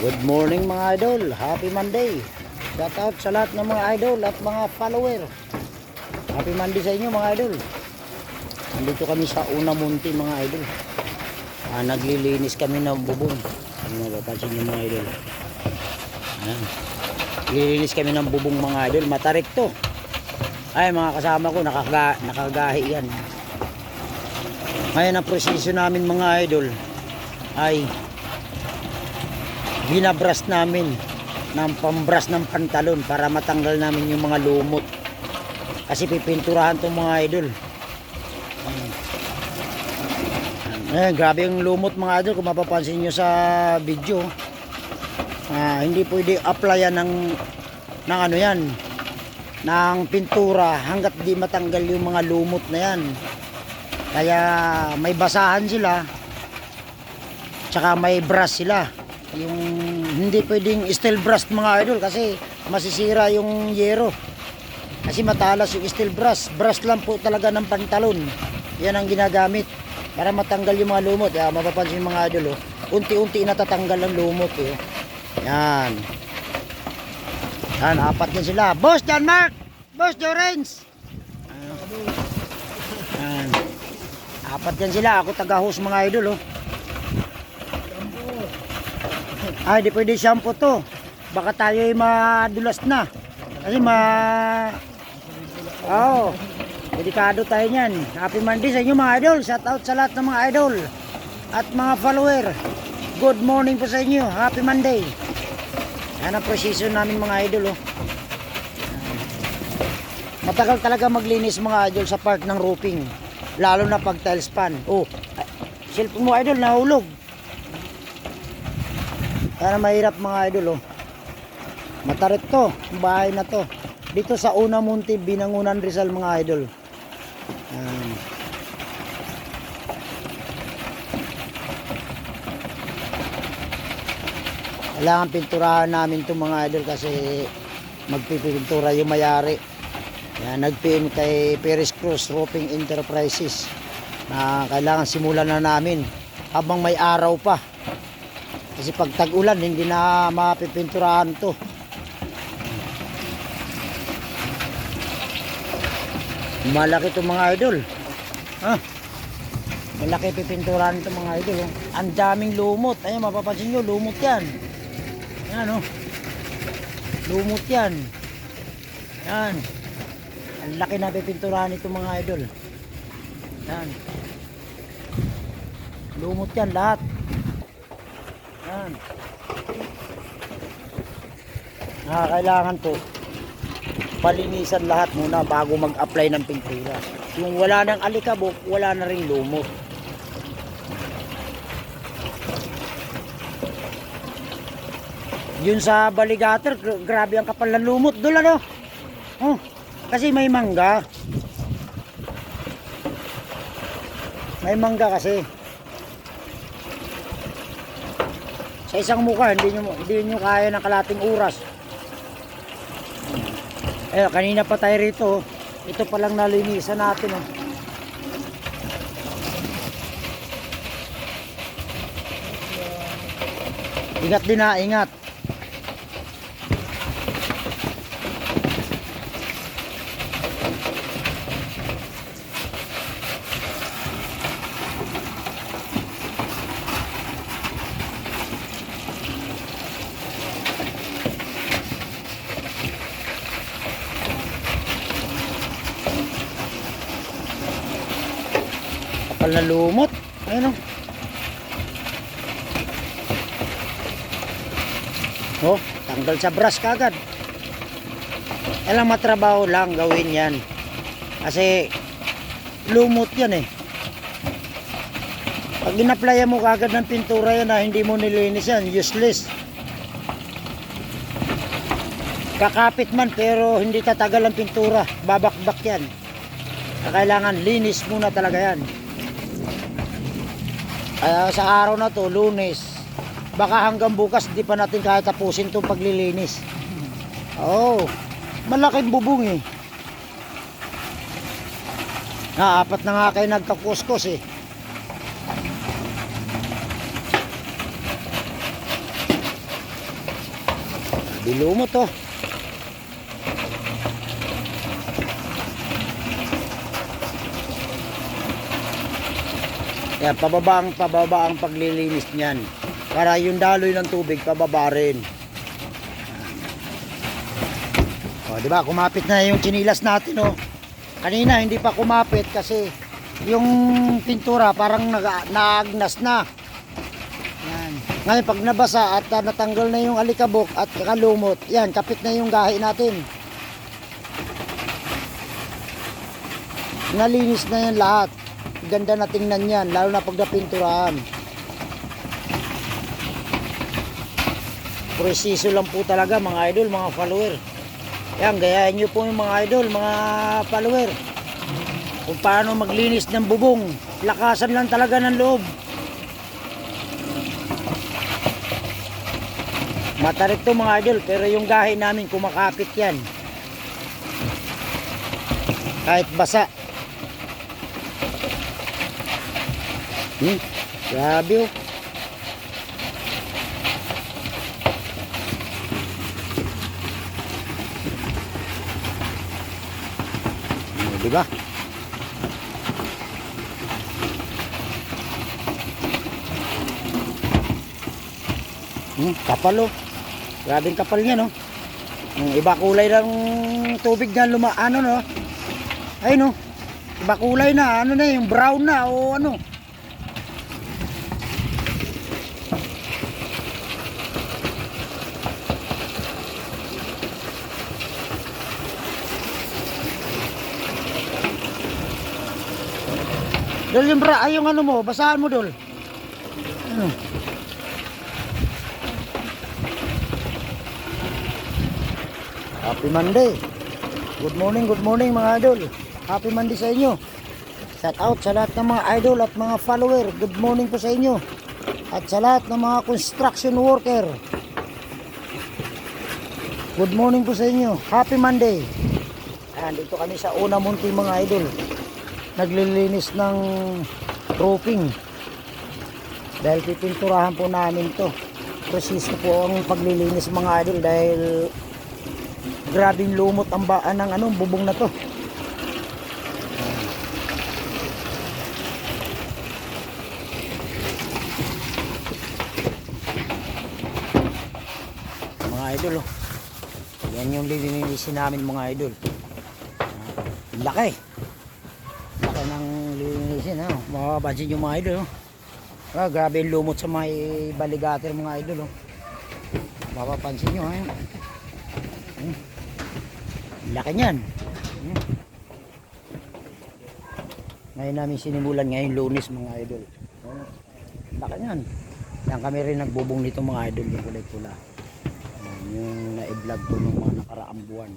Good morning mga idol. Happy Monday. Shout out sa lahat ng mga idol at mga follower. Happy Monday sa inyo mga idol. Nandito kami sa Una Munti mga idol. Ah, naglilinis kami ng bubong. Ano mapapansin nyo mga idol. Ayan. Naglilinis kami ng bubong mga idol. Matarik to. Ay mga kasama ko nakaga, nakagahi yan. Ngayon ang proseso namin mga idol ay binabras namin ng pambras ng pantalon para matanggal namin yung mga lumot. Kasi pipinturahan tong mga idol. Eh, grabe yung lumot mga idol kung mapapansin nyo sa video. Ah, hindi pwede applyan ng ng ano yan ng pintura hanggat di matanggal yung mga lumot na yan. Kaya may basahan sila tsaka may brush sila yung hindi pwedeng steel brush mga idol kasi masisira yung yero. Kasi matalas yung steel brush. Brush lang po talaga ng pantalon. Yan ang ginagamit para matanggal yung mga lumot. Yan, mapapansin yung mga idol oh. unti-unti natatanggal ang lumot eh. yan. Yan apat din sila. Boss John Mark! Boss Jorens yan. Apat yan sila. Ako taga-host mga idol oh Ay, di pwede shampoo to. Baka tayo ay madulas na. Kasi ma... Oo. Oh, delikado tayo niyan. Happy Monday sa inyo mga idol. Shout out sa lahat ng mga idol. At mga follower. Good morning po sa inyo. Happy Monday. Yan ang precision namin mga idol. Oh. Matagal talaga maglinis mga idol sa part ng roofing. Lalo na pag tiles pan. Oh, cellphone mo idol nahulog. Kaya mahirap mga idol oh. Matarik to, bahay na to. Dito sa Una Munti, Binangunan Rizal mga idol. Yan. Kailangan pinturahan namin to mga idol kasi magpipintura yung mayari. Yan, nag-PM kay Perez Cruz Roofing Enterprises na kailangan simulan na namin habang may araw pa. Kasi pag tag-ulan, hindi na mapipinturahan to. Malaki to mga idol. Ha? Malaki pipinturahan to mga idol. Oh. Ang daming lumot. Ayun, mapapansin nyo, lumot yan. Yan, oh. Lumot yan. Yan. Ang laki na pipinturahan ito mga idol. Yan. Lumot yan lahat. Yan. Ah, kailangan to palinisan lahat muna bago mag-apply ng pintura. Yung wala nang alikabok, wala na ring lumot. Yun sa baligator, gra- grabe ang kapal ng lumot doon ano. Oh, kasi may mangga. May mangga kasi. Sa isang mukha, hindi nyo, hindi nyo kaya ng kalating oras. Eh, kanina pa tayo rito. Ito pa lang nalinisan natin. Oh. Ingat din na, ingat. Kapal na lumot. Ayun oh. Oh, tanggal sa brush kagad. Kailang matrabaho lang gawin yan. Kasi lumot yan eh. Pag inaplaya mo kagad ng pintura yan na hindi mo nilinis yan, useless. Kakapit man pero hindi tatagal ang pintura. Babakbak yan. Kailangan linis muna talaga yan. Kaya sa araw na to, lunes, baka hanggang bukas di pa natin kaya tapusin itong paglilinis. Oo, oh, malaking bubong eh. Na, apat na nga kayo nagkakuskos eh. Bilumot oh. Yan, pababa ang, pababa ang paglilinis niyan. Para yung daloy ng tubig, pababa rin. O, di ba? Kumapit na yung chinilas natin, oh. Kanina, hindi pa kumapit kasi yung pintura parang nag naagnas na. Yan. Ngayon, pag nabasa at ah, natanggal na yung alikabok at kalumot, yan, kapit na yung gahi natin. Nalinis na yan lahat. Ganda na tingnan yan, lalo na pag napinturahan. Preciso lang po talaga mga idol, mga follower. Yan, gayahin nyo po yung mga idol, mga follower. Kung paano maglinis ng bubong. Lakasan lang talaga ng loob. Matarik to mga idol, pero yung gahi namin kumakapit yan. Kahit basa. Hmm, grabe oh. Oh, di ba? Hmm, kapal oh. Grabing kapal niya no. Yung iba kulay ng tubig na luma ano no. Ay no. Iba kulay na ano na yung brown na o ano. Dol yung bra, ay yung ano mo, basahan mo dol. Ano? Happy Monday. Good morning, good morning mga idol. Happy Monday sa inyo. Shout out sa lahat ng mga idol at mga follower. Good morning po sa inyo. At sa lahat ng mga construction worker. Good morning po sa inyo. Happy Monday. Ayan, dito kami sa Una Munti mga idol. Naglilinis ng roofing. Dahil pipinturahan po namin to. Preciso po ang paglilinis mga idol dahil grabing lumot ang baan ng ano, bubong na to. Mga idol oh. Yan yung lilinisin namin mga idol. Laki. Laki ng lilinisin ha. Makapansin yung mga idol oh. Ah, grabe yung lumot sa may baligater mga idol oh. Mapapansin nyo ha. Hmm. Laki niyan. Hmm. Ngayon namin sinimulan ngayon lunes mga idol. Oh, Laki niyan. Yan kami rin nagbubong nito mga idol yung kulay pula. Yan, Yung na-vlog ko nung mga nakaraang buwan.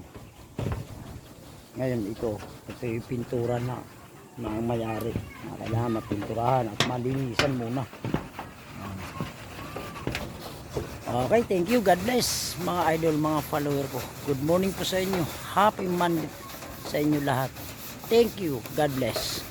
Ngayon ito, ito yung pintura na mga mayari na kailangan mapinturahan at malinisan muna. Okay, thank you. God bless mga idol, mga follower ko. Good morning po sa inyo. Happy Monday sa inyo lahat. Thank you. God bless.